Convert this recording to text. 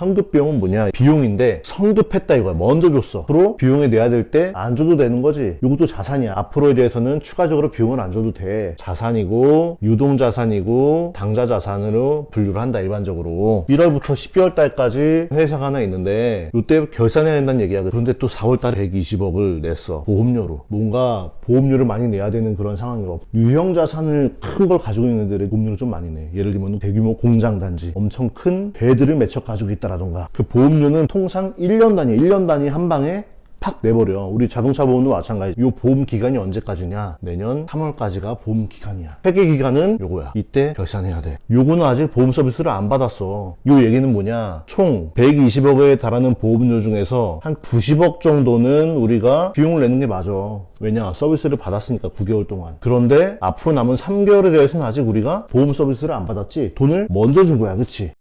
성급 비용은 뭐냐? 비용인데 성급했다 이거야. 먼저 줬어. 앞으로 비용에 내야 될 때 안 줘도 되는 거지. 이것도 자산이야. 앞으로에 대해서는 추가적으로 비용을 안 줘도 돼. 자산이고 유동 자산이고 당좌 자산으로 분류를 한다 일반적으로. 1월부터 12월 달까지 회사가 하나 있는데 이때 결산해야 된다는 얘기야. 그런데 또 4월 달에 120억을 냈어. 보험료로. 뭔가 보험료를 많이 내야 되는 그런 상황이고 유형 자산을 큰 걸 가지고 있는 데를 보험료를 좀 많이 내. 예를 들면 대규모 공장 단지, 엄청 큰 배들을 맺혀 가지고 있다 라던가. 그 보험료는 통상 1년 단위, 1년 단위 한 방에 팍 내버려. 우리 자동차 보험도 마찬가지. 이 보험 기간이 언제까지냐? 내년 3월까지가 보험 기간이야. 회계 기간은 요거야. 이때 결산해야 돼. 요거는 아직 보험 서비스를 안 받았어. 요 얘기는 뭐냐? 총 120억에 달하는 보험료 중에서 한 90억 정도는 우리가 비용을 내는 게 맞아. 왜냐? 서비스를 받았으니까 9개월 동안. 그런데 앞으로 남은 3개월에 대해서는 아직 우리가 보험 서비스를 안 받았지. 돈을 먼저 준 거야. 그치?